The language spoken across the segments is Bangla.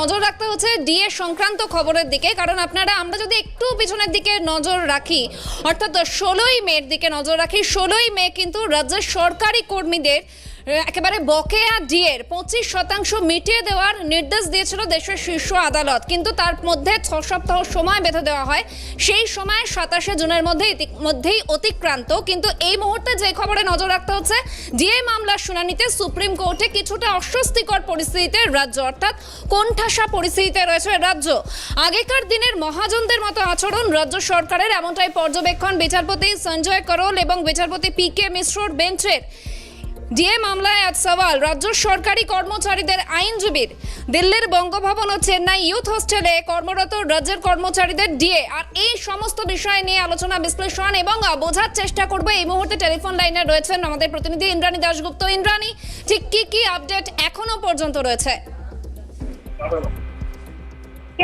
নজর রাখতে হচ্ছে ডিএ সংক্রান্ত খবরের দিকে, কারণ আপনারা, আমরা যদি একটু পিছনের দিকে নজর রাখি, অর্থাৎ ষোলোই মেয়ের দিকে নজর রাখি, ষোলোই মে কিন্তু রাজ্যের সরকারি কর্মীদের একেবারে বকেয়া ডিএর পঁচিশ শতাংশ মিটিয়ে দেওয়ার নির্দেশ দিয়েছিল দেশের শীর্ষ আদালত। কিন্তু তার মধ্যে ছ সপ্তাহ সময় বেঁধে দেওয়া হয়। সেই সময় সাতাশে জুনের মধ্যে ইতিমধ্যেই অতিক্রান্ত। কিন্তু এই মুহূর্তে যে খবরে নজর রাখতে হচ্ছে, ডিএ মামলার শুনানিতে সুপ্রিম কোর্টে কিছুটা অস্বস্তিকর পরিস্থিতিতে রাজ্য, অর্থাৎ কোণঠাসা পরিস্থিতিতে রয়েছে রাজ্য। আগেকার দিনের মহাজনদের মতো আচরণ রাজ্য সরকারের এমনটাই পর্যবেক্ষণ বিচারপতি সঞ্জয় করল এবং বিচারপতি পি কে মিশ্রর বেঞ্চের ডিএ মামলায় আজ সওয়াল। রাজ্য সরকারি কর্মচারীদের আইনজীবীর। দিল্লির বঙ্গভবন ও চেন্নাই ইউথ হোস্টেলে কর্মরত রাজ্যের কর্মচারীদের ডিএ। আর এই সমস্ত বিষয় নিয়ে আলোচনা, বিশ্লেষণ এবং বোঝার চেষ্টা করব এই মুহূর্তে। টেলিফোন লাইনে রয়েছেন আমাদের প্রতিনিধি ইন্দ্রাণী দাশগুপ্ত। ইন্দ্রাণী, ঠিক কি কি আপডেট এখনও পর্যন্ত রয়েছে?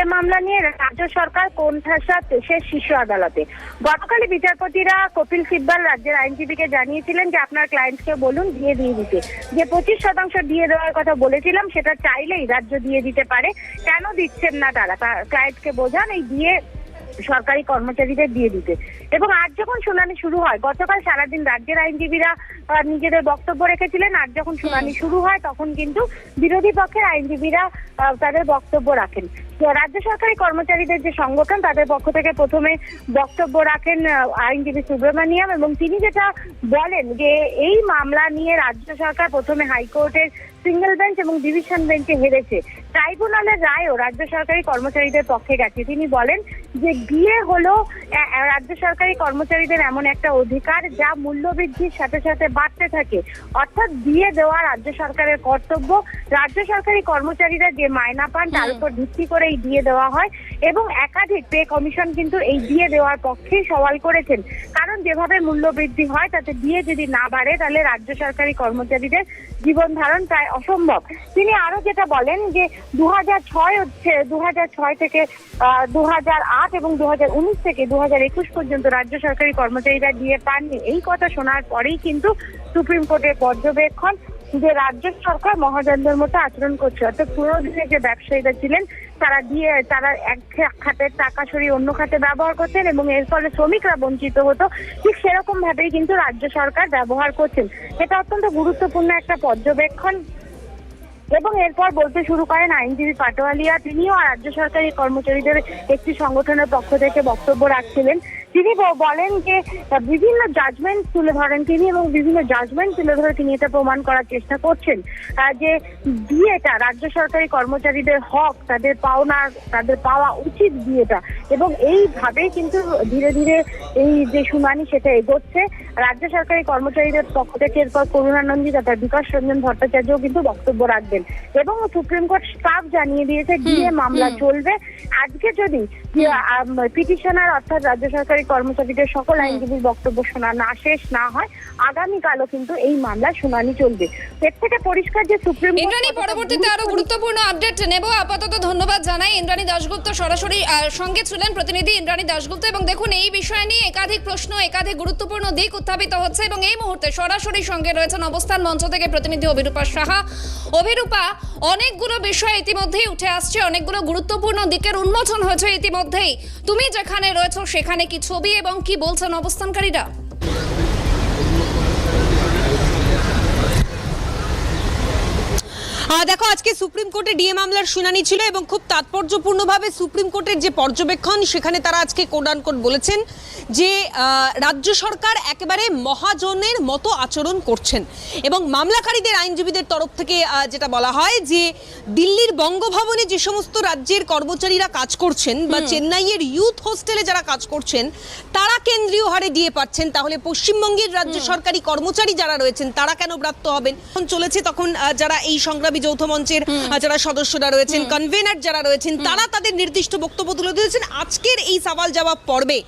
এ মামলা নিয়ে রাজ্য সরকার কোণঠাসা দেশের শীর্ষ আদালতে। গতকালই বিচারপতিরা কপিল সিব্বাল রাজ্যের আইনজীবীকে জানিয়েছিলেন যে আপনার ক্লায়েন্টকে বলুন দিয়ে দিয়ে দিতে। যে পঁচিশ শতাংশ দিয়ে দেওয়ার কথা বলেছিলাম, সেটা চাইলেই রাজ্য দিয়ে দিতে পারে। কেন দিচ্ছেন না তারা? ক্লায়েন্টকে বোঝান, এই দিয়ে সরকারি কর্মচারীদের দিয়ে দিতে। এবং আজ যখন শুনানি শুরু হয় গতকাল সারাদিন রাজ্যের আইনজীবীরা নিজেদের বক্তব্য রেখেছিলেন আজ যখন শুনানি শুরু হয় তখন কিন্তু বিরোধী পক্ষের আইনজীবীরা তাদের বক্তব্য রাখেন। রাজ্য সরকারি কর্মচারীদের যে সংগঠন তাদের পক্ষ থেকে প্রথমে বক্তব্য রাখেন আইনজীবী সুব্রমণিয়াম এবং তিনি যেটা বলেন যে এই মামলা নিয়ে রাজ্য সরকার প্রথমে হাইকোর্টের সিঙ্গেল বেঞ্চ এবং ডিভিশন বেঞ্চে হেরেছে। ট্রাইব্যুনালের রায়ও রাজ্য সরকারি কর্মচারীদের পক্ষে গেছে। তিনি বলেন যে বিয়ে হলো রাজ্য সরকারি কর্মচারীদের এমন একটা অধিকার যা মূল্যবৃদ্ধির সাথে সাথে বাড়তে থাকে। অর্থাৎ বিয়ে দেওয়া রাজ্য সরকারের কর্তব্য। রাজ্য সরকারি কর্মচারীরা যে মায়না পান তার উপর ভিত্তি করে এই দিয়ে দেওয়া হয় এবং একাধিক পে কমিশন কিন্তু এই দিয়ে দেওয়ার পক্ষেই সওয়াল করেছেন। কারণ যেভাবে মূল্য বৃদ্ধি হয় তাতে বিয়ে যদি না বাড়ে তাহলে রাজ্য সরকারি কর্মচারীদের জীবন ধারণ প্রায় অসম্ভব। তিনি আরও যেটা বলেন যে দু হাজার ছয় হচ্ছে দু ছয় থেকে দু আট এবং দু থেকে দু পর্যন্ত রাজ্য সরকারি কর্মচারীরা দিয়ে পাননি। এই কথা শোনার পরেই কিন্তু সুপ্রিম কোর্টের পর্যবেক্ষণ যে রাজ্য সরকার মহাজনদের মতো আচরণ করছে, অর্থাৎ পুরো দিনে যে ব্যবসায়ীরা ছিলেন, তারা দিয়ে, তারা এক খাতের টাকা সরিয়ে অন্য খাতে ব্যবহার করছেন এবং এর ফলে শ্রমিকরা বঞ্চিত হতো। ঠিক সেরকম ভাবেই কিন্তু রাজ্য সরকার ব্যবহার করছেন। এটা অত্যন্ত গুরুত্বপূর্ণ একটা পর্যবেক্ষণ। এবং এরপর বলতে শুরু করেন আইনজীবী পাটোয়ালিয়া। তিনিও রাজ্য সরকারি কর্মচারীদের একটি সংগঠনের পক্ষ থেকে বক্তব্য রাখছিলেন। তিনি বলেন যে বিভিন্ন জাজমেন্ট তুলে ধরেন তিনি এবং বিভিন্ন জাজমেন্ট তুলে ধরে তিনি এটা প্রমাণ করার চেষ্টা করছেন। যে বিয়েটা রাজ্য সরকারি কর্মচারীদের হক তাদের পাওনা তাদের পাওয়া উচিত বিয়েটা। এবং এইভাবেই কিন্তু ধীরে ধীরে এই যে শুনানি সেটা এগোচ্ছে। রাজ্য সরকারি কর্মচারীদের পক্ষ থেকে এরপর করুণানন্দী তথা বিকাশ রঞ্জন ভট্টাচার্যও কিন্তু বক্তব্য রাখবেন। এবং সুপ্রিম কোর্ট স্টাফ জানিয়ে দিয়েছে ডিএ মামলা চলবে। আজকে যদি পিটিশনার অর্থাৎ রাজ্য সরকারি কর্মচারীদের সকল আইনজীবীর বক্তব্য শোনা না শেষ না হয় আগামীকালও কিন্তু এই মামলা শুনানি চলবে। এর থেকে পরিষ্কার যে সুপ্রিম ইন্দ্রাণী পরবর্তীতে আরও গুরুত্বপূর্ণ আপডেট নেব। আপাতত ধন্যবাদ জানাই ইন্দ্রাণী দাশগুপ্ত সরাসরি সঙ্গে ছিলেন প্রতিনিধি ইন্দ্রাণী দাশগুপ্ত এবং দেখুন এই বিষয় নিয়ে একাধিক প্রশ্ন একাধিক গুরুত্বপূর্ণ দিক উত্থাপিত হচ্ছে এবং এই মুহূর্তে সরাসরি সঙ্গে রয়েছেন অবস্থান মঞ্চ থেকে প্রতিনিধি অভিরূপা সাহা। অভিরূপা অনেকগুলো বিষয় ইতিমধ্যেই উঠে আসছে অনেকগুলো গুরুত্বপূর্ণ দিকের উন্মোচন হয়েছে ইতিমধ্যেই। তুমি যেখানে রয়েছো সেখানে কি ছবি এবং কি বলছেন অবস্থানকারীরা? দেখো আজকে সুপ্রিম কোর্টে ডিএ মামলার শুনানি ছিল এবং খুব তাৎপর্যপূর্ণভাবে সুপ্রিম কোর্টের যে পর্যবেক্ষণ সেখানে তারা আজকে কোড বলেছেন যে রাজ্য সরকার একেবারে মহাজনের মতো আচরণ করছেন। এবং মামলাকারীদের আইনজীবীদের তরফ থেকে যেটা বলা হয় যে দিল্লির বঙ্গভবনে যে সমস্ত রাজ্যের কর্মচারীরা কাজ করছেন বা চেন্নাইয়ের ইউথ হোস্টেলে যারা কাজ করছেন তারা কেন্দ্রীয় হারে দিয়ে পাচ্ছেন। তাহলে পশ্চিমবঙ্গের রাজ্য সরকারি কর্মচারী যারা রয়েছেন তারা কেন ব্রাত্য হবেন? চলেছে তখন যারা এই সংগ্রামী যৌথ মঞ্চের যারা সদস্যরা রয়েছেন কনভেনার যারা রয়েছেন তারা তাদের নির্দিষ্ট বক্তব্য তুলে ধরেছেন। আজকের এই সওয়াল জবাব পর্বে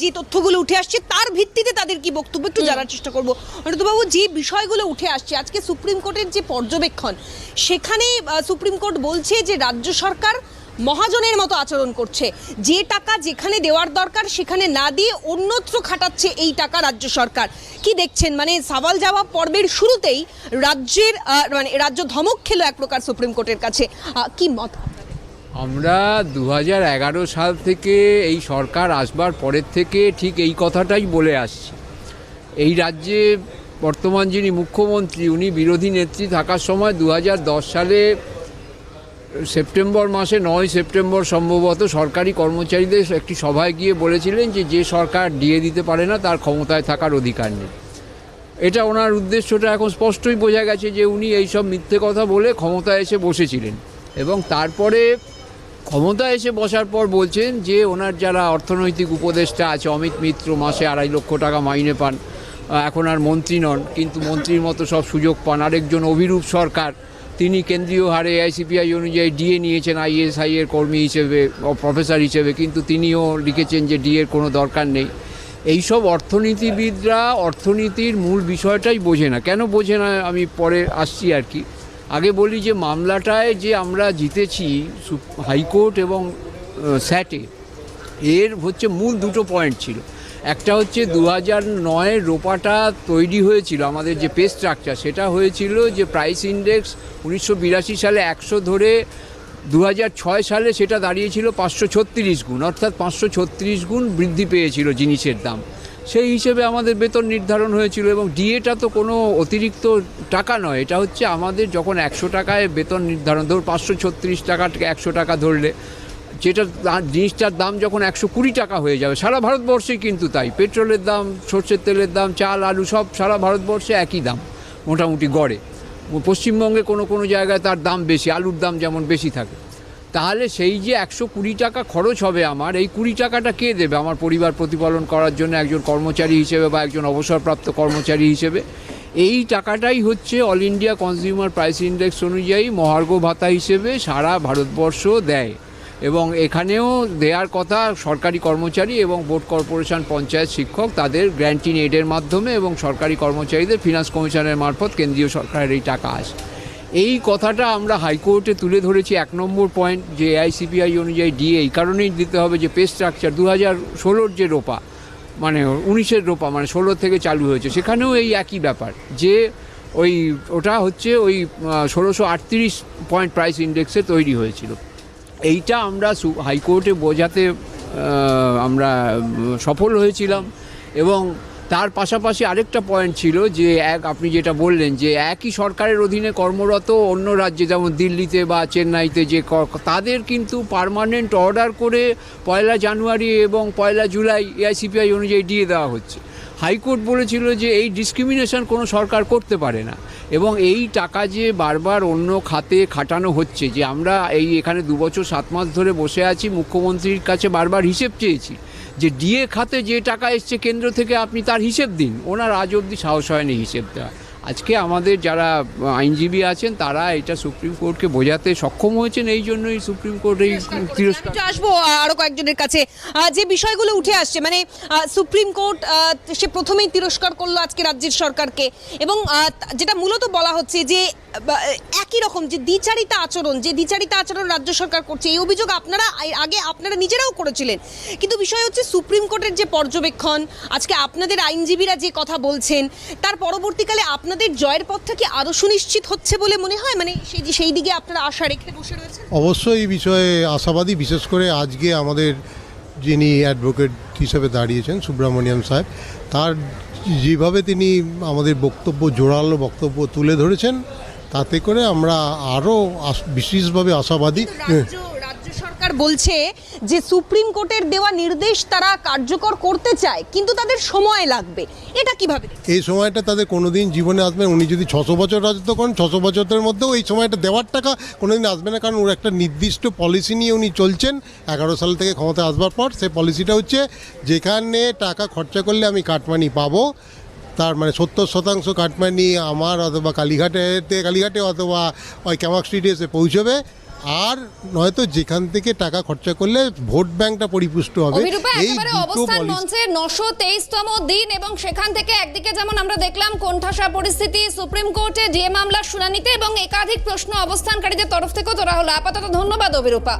যে তথ্যগুলো উঠে আসছে তার ভিত্তিতে তাদের কি বক্তব্য একটু জানার চেষ্টা করব। অনিরুদ্ধবাবু যে বিষয়গুলো উঠে আসছে আজকে সুপ্রিম কোর্টের যে পর্যবেক্ষণ সেখানে সুপ্রিম কোর্ট বলছে যে রাজ্য সরকার মহাজনের মতো আচরণ করছে। যে টাকা যেখানে দেওয়ার দরকার, সেখানে না দিয়ে অন্যত্র খাটাচ্ছে এই টাকা রাজ্য সরকার। কি দেখছেন? মানে সওয়াল জবাব পর্বের শুরুতেই রাজ্যের মানে রাজ্য ধমক খেলো এক প্রকার সুপ্রিম কোর্টের কাছে। কি মত? আমরা দু সাল থেকে এই সরকার আসবার পরের থেকে ঠিক এই কথাটাই বলে আসছি। এই রাজ্যে বর্তমান যিনি মুখ্যমন্ত্রী, উনি বিরোধী নেত্রী থাকার সময় দু হাজার দশ সালে সেপ্টেম্বর মাসে নয় সেপ্টেম্বর সম্ভবত সরকারি কর্মচারীদের একটি সভায় গিয়ে বলেছিলেন যে যে সরকার দিয়ে দিতে পারে না, তার ক্ষমতায় থাকার অধিকার নেই। এটা ওনার উদ্দেশ্যটা এখন স্পষ্টই বোঝা গেছে যে উনি এইসব মিথ্যে কথা বলে ক্ষমতায় এসে বসেছিলেন এবং তারপরে ক্ষমতায় এসে বসার পর বলছেন যে ওনার যারা অর্থনৈতিক উপদেষ্টা আছে, অমিত মিত্র মাসে আড়াই লক্ষ টাকা মাইনে পান এখন আর মন্ত্রী নন, কিন্তু মন্ত্রীর মতো সব সুযোগ পান, আরেকজন অভিরূপ সরকার তিনি কেন্দ্রীয় হারে আইসিপিআই অনুযায়ী ডিএ নিয়েছেন আইএসআই এর কর্মী হিসেবে প্রফেসর হিসেবে, কিন্তু তিনিও লিখেছেন যে ডিএর কোনো দরকার নেই। এইসব অর্থনীতিবিদরা অর্থনীতির মূল বিষয়টাই বোঝে না। কেন বোঝে না, আমি পরে আসছি আর কি। আগে বলি যে মামলাটায় যে আমরা জিতেছি হাইকোর্ট এবং স্যাটে, এর হচ্ছে মূল দুটো পয়েন্ট ছিল। একটা হচ্ছে দু হাজার নয়ের রোপাটা তৈরি হয়েছিল, আমাদের যে পে স্ট্রাকচার সেটা হয়েছিল যে প্রাইস ইন্ডেক্স উনিশশো বিরাশি সালে একশো ধরে দু সালে সেটা দাঁড়িয়েছিল পাঁচশো ছত্রিশ গুণ, অর্থাৎ পাঁচশো ছত্রিশ গুণ বৃদ্ধি পেয়েছিল জিনিসের দাম। সেই হিসেবে আমাদের বেতন নির্ধারণ হয়েছিল এবং ডিএটা তো কোনো অতিরিক্ত টাকা নয়, এটা হচ্ছে আমাদের যখন একশো টাকায় বেতন নির্ধারণ ধর পাঁচশো ছত্রিশ টাকা একশো টাকা ধরলে যেটা জিনিসটার দাম যখন একশো কুড়ি টাকা হয়ে যাবে, সারা ভারতবর্ষেই কিন্তু তাই। পেট্রোলের দাম, সর্ষের তেলের দাম, চাল, আলু সব সারা ভারতবর্ষে একই দাম, মোটামুটি গড়ে। পশ্চিমবঙ্গে কোনো কোনো জায়গায় তার দাম বেশি, আলুর দাম যেমন বেশি থাকে। তাহলে সেই যে একশো কুড়ি টাকা খরচ হবে আমার, এই কুড়ি টাকাটা কে দেবে আমার পরিবার প্রতিপালন করার জন্য একজন কর্মচারী হিসেবে বা একজন অবসরপ্রাপ্ত কর্মচারী হিসেবে? এই টাকাটাই হচ্ছে all India consumer price index অনুযায়ী মহার্ঘ ভাতা হিসেবে সারা ভারতবর্ষ দেয়। এবং এখানেও দেওয়ার কথা সরকারি কর্মচারী এবং বোর্ড কর্পোরেশন পঞ্চায়েত শিক্ষক তাদের গ্র্যান্টিন এডের মাধ্যমে এবং সরকারি কর্মচারীদের ফিনান্স কমিশনের মারফত কেন্দ্রীয় সরকারের এই টাকা আসে। এই কথাটা আমরা হাইকোর্টে তুলে ধরেছি এক নম্বর পয়েন্ট যে আইসিপিআই অনুযায়ী ডিএ এই কারণেই দিতে হবে যে পে স্ট্রাকচার দু হাজার ষোলোর যে রোপা মানে উনিশের রোপা মানে ষোলো থেকে চালু হয়েছে, সেখানেও এই একই ব্যাপার যে ওই ওটা হচ্ছে ওই ষোলোশো আটত্রিশ পয়েন্ট প্রাইস ইন্ডেক্সে তৈরি হয়েছিল। এইটা আমরা হাইকোর্টে বোঝাতে আমরা সফল হয়েছিলাম এবং তার পাশাপাশি আরেকটা পয়েন্ট ছিল যে এক, আপনি যেটা বললেন যে একই সরকারের অধীনে কর্মরত অন্য রাজ্যে, যেমন দিল্লিতে বা চেন্নাইতে যে তাদের কিন্তু পার্মানেন্ট অর্ডার করে পয়লা জানুয়ারি এবং পয়লা জুলাই এআইসিপিআই অনুযায়ী দিয়ে দেওয়া হচ্ছে। হাইকোর্ট বলেছিল যে এই ডিসক্রিমিনেশন কোনো সরকার করতে পারে না। এবং এই টাকা যে বারবার অন্য খাতে খাটানো হচ্ছে যে আমরা এই এখানে দু বছর সাত মাস ধরে বসে আছি, মুখ্যমন্ত্রীর কাছে বারবার হিসেব চেয়েছি যে ডিএ খাতে যে টাকা এসছে কেন্দ্র থেকে আপনি তার হিসেব দিন। ওনার আজ অবধি সাহস হয়নি হিসেব দেওয়া আজকে আমাদের যারা আইনজীবী আছেন তারা এটা সুপ্রিম কোর্টকে বোঝাতে সক্ষম হয়েছেন এই জন্যই সুপ্রিম কোর্ট এই তিরস্কার আসব আহ, আরও কয়েকজনের কাছে। যে বিষয়গুলো উঠে আসছে মানে সুপ্রিম কোর্ট সে প্রথমেই তিরস্কার করল আজকে রাজ্যের সরকারকে। এবং যেটা মূলত বলা হচ্ছে যে একই রকম যে দ্বিচারিতা আচরণ যে দ্বিচারিতা আচরণ রাজ্য সরকার করছে এই অভিযোগ আপনারা আগে আপনারা নিজেরাও করেছিলেন। কিন্তু বিষয় হচ্ছে সুপ্রিম কোর্টের যে পর্যবেক্ষণ আজকে আপনাদের আইনজীবীরা যে কথা বলছেন তার পরবর্তীকালে আপনাদের জয়ের পথটা কি আরও সুনিশ্চিত হচ্ছে বলে মনে হয়? মানে সেই সেই দিকে আপনারা আশা রেখে বসে রয়েছেন? অবশ্যই এই বিষয়ে আশাবাদী বিশেষ করে আজকে আমাদের যিনি অ্যাডভোকেট হিসেবে দাঁড়িয়েছেন সুব্রমণিয়াম সাহেব তার যেভাবে তিনি আমাদের বক্তব্য জোরালো বক্তব্য তুলে ধরেছেন তাতে করে আমরা আরও বিশেষভাবে আশাবাদী। বলছে যে সুপ্রিম কোর্টের দেওয়া নির্দেশ তারা কার্যকর করতে চায়, কিন্তু তাদের সময় লাগবে। এটা কীভাবে? এই সময়টা তাদের কোনোদিন জীবনে আসবে উনি যদি ছশো বছর রাজত্ব করেন, ছশো বছরের মধ্যেও এই সময়টা দেওয়ার টাকা কোনোদিন আসবে না। কারণ ওর একটা নির্দিষ্ট পলিসি নিয়ে উনি চলছেন। এগারো সাল থেকে ক্ষমতা আসবার পর সেই পলিসিটা হচ্ছে, যেখানে টাকা খরচা করলে আমি কাটমানি পাবো। তার মানে সত্তর শতাংশ কাটমানি আমার অথবা কালীঘাটেতে, কালীঘাটে অথবা ওই ক্যামাক স্ট্রিটে এসে পৌঁছবে। আর নয়তো যেখান থেকে টাকা খরচা করলে ভোট ব্যাংকটা পরিপুষ্ট হবে। এই অবস্থান মঞ্চের নশো তেইশতম দিন এবং সেখান থেকে একদিকে যেমন আমরা দেখলাম কোণঠাসা পরিস্থিতি সুপ্রিম কোর্টে ডিএ মামলার শুনানিতে এবং একাধিক প্রশ্ন অবস্থানকারীদের তরফ থেকেও তোলা হলো। আপাতত ধন্যবাদ অভিরূপা।